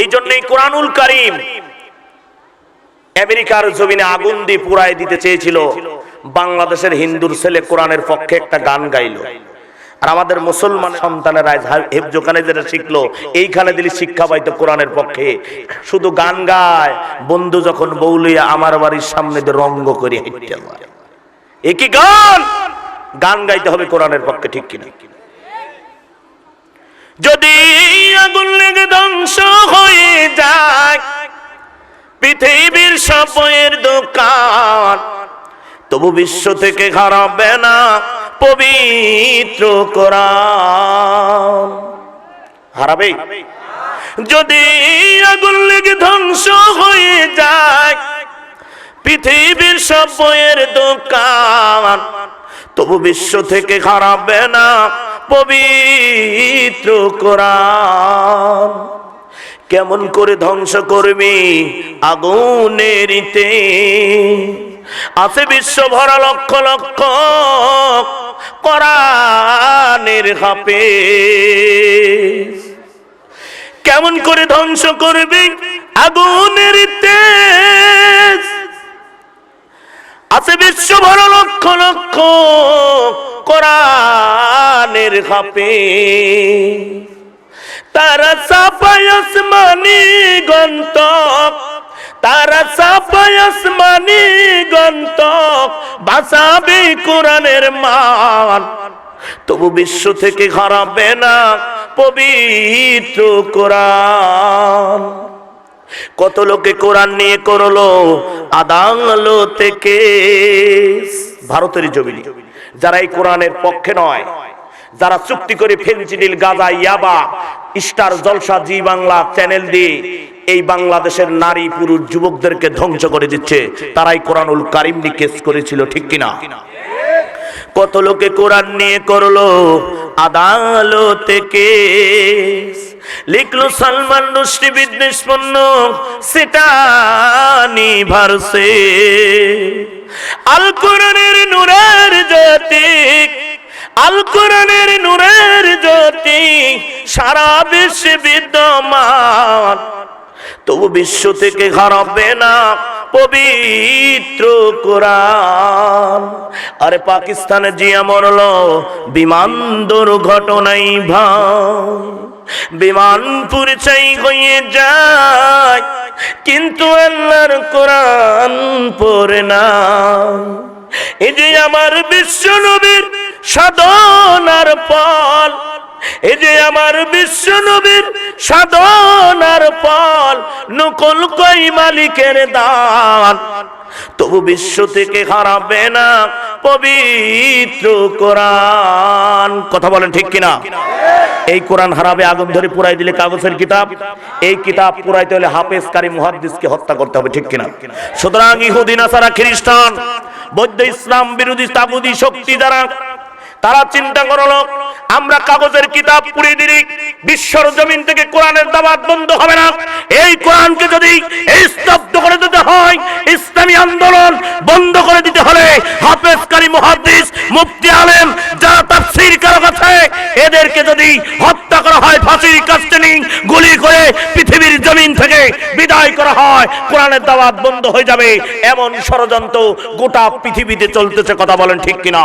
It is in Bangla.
এই জন্যই কোরআনুল কারিম আমেরিকার জমিনে আগুন দিয়ে পুরাই দিতে চেয়েছিল। বাংলাদেশের হিন্দুর ছেলে কোরআনের পক্ষে একটা গান গাইলো। আর আমাদের মুসলমান সন্তানেরা হেফজোখানে যেটা শিখলো, এইখানে দিলি শিক্ষা পাইতো কোরআনের পক্ষে। শুধু গান গায়, বন্ধু যখন বৌলিয়া আমার বাড়ির সামনে রঙ্গ করে হেঁটে যায়। এ কি গান গান গাইতে হবে কোরআনের পক্ষে, ঠিক কিনা? যদি আগুন লেগে ধ্বংস পৃথিবীর সবয়ের দোকান। তবু বিশ্ব থেকে হারাবে না পবিত্র কোরআন। যদি আগুন লেগে ধ্বংস হয়ে যায়, পৃথিবীর সব দোকান, তবু বিশ্ব থেকে হারাবে না পবিত্র কোরআন। কেমন করে ধ্বংস করবি? আগুনের আছে বিশ্ব ভরা লক্ষ লক্ষ কোরআনের হাপে কেমন করে ধ্বংস করবি? আগুনের আছে বিশ্ব ভরা লক্ষ লক্ষ কোরআনের হাপে তারা সাফাই আসমানি গন্তক তারা সাফাই আসমানি গন্তক কোরআনের মান। তবু বিশ্ব থেকে হারাবে না পবিত্র কোরআন। কত লোকে কোরআন নিয়ে করল আদালতে কেস। ভারতের জমি যারা এই কোরআনের পক্ষে নয় যারা চুক্তি করে ফেন্সিডিল গাজা, ইয়াবা, Star Jalsha, Zee Bangla channel দিয়ে এই বাংলাদেশের নারী, পুরুষ, যুবকদেরকে ধ্বংস করে দিচ্ছে। তারাই কোরআনুল কারিম কেস করেছিল, ঠিক কিনা? কত লোকে কোরআন নিয়ে করল, আদালতে কেস। লিখলো সালমান রুশদি বিদ্বেষ পণ্য সেটা নিভারসে আল কোরআনের নূরের জ্যোতি আল কোরআনের নূরের জ্যোতি সারা বিশ্বে বিদ্যমান। তবু বিশ্ব থেকে হারাবে না পবিত্র কোরআন। আরে পাকিস্তানে জিয়া মরল, বিমান দুর্ঘটনাই ভাই। বিমান পরিচয় হয়ে যায়, কিন্তু আল্লাহর কোরআন পড়ে না। এই যে আমার বিশ্ব নবীর সাধনার ফল এই যে আমার বিশ্ব নবীর সাধনার ফল নকল কই মালিকের দান তবু বিশ্ব থেকে হারাবে না পবিত্র কোরআন। কথা বলেন ঠিক কিনা? এই কোরআন হারাবে, আগুন ধরে পুরাই দিলে কাগজের কিতাব। এই কিতাব পুরাইতে হলে হাফেজ কারি মুহাদ্দিসকে হত্যা করতে হবে, ঠিক কিনা? সুতরাং ইহুদিন আসারা খ্রিস্টান, বৌদ্ধ, ইসলাম বিরোধী, তাবুদি, শক্তি দ্বারা তারা চিন্তা করল, আমরা কাগজের কিতাব পুড়িয়ে দিলি, বিশ্বর জমিন থেকে কোরআনের দাবাত বন্ধ হবে না। এই কোরআনকে যদি স্তব্ধ করে দিতে হয়, ইসলামী আন্দোলন বন্ধ করে দিতে হলে হাফেজকারী মুহাদ্দিস, মুফতি আলেম, যারা তাফসীর কারক আছে, এদেরকে যদি হত্যা করা হয়, ফাঁসির কাস্টেনিং গুলি করে পৃথিবীর জমিন থেকে বিদায় করা হয়, কোরআনের দাওয়াত বন্ধ হয়ে যাবে। এমন ষড়যন্ত্র গোটা পৃথিবীতে চলতেছে, কথা বলেন ঠিক কিনা?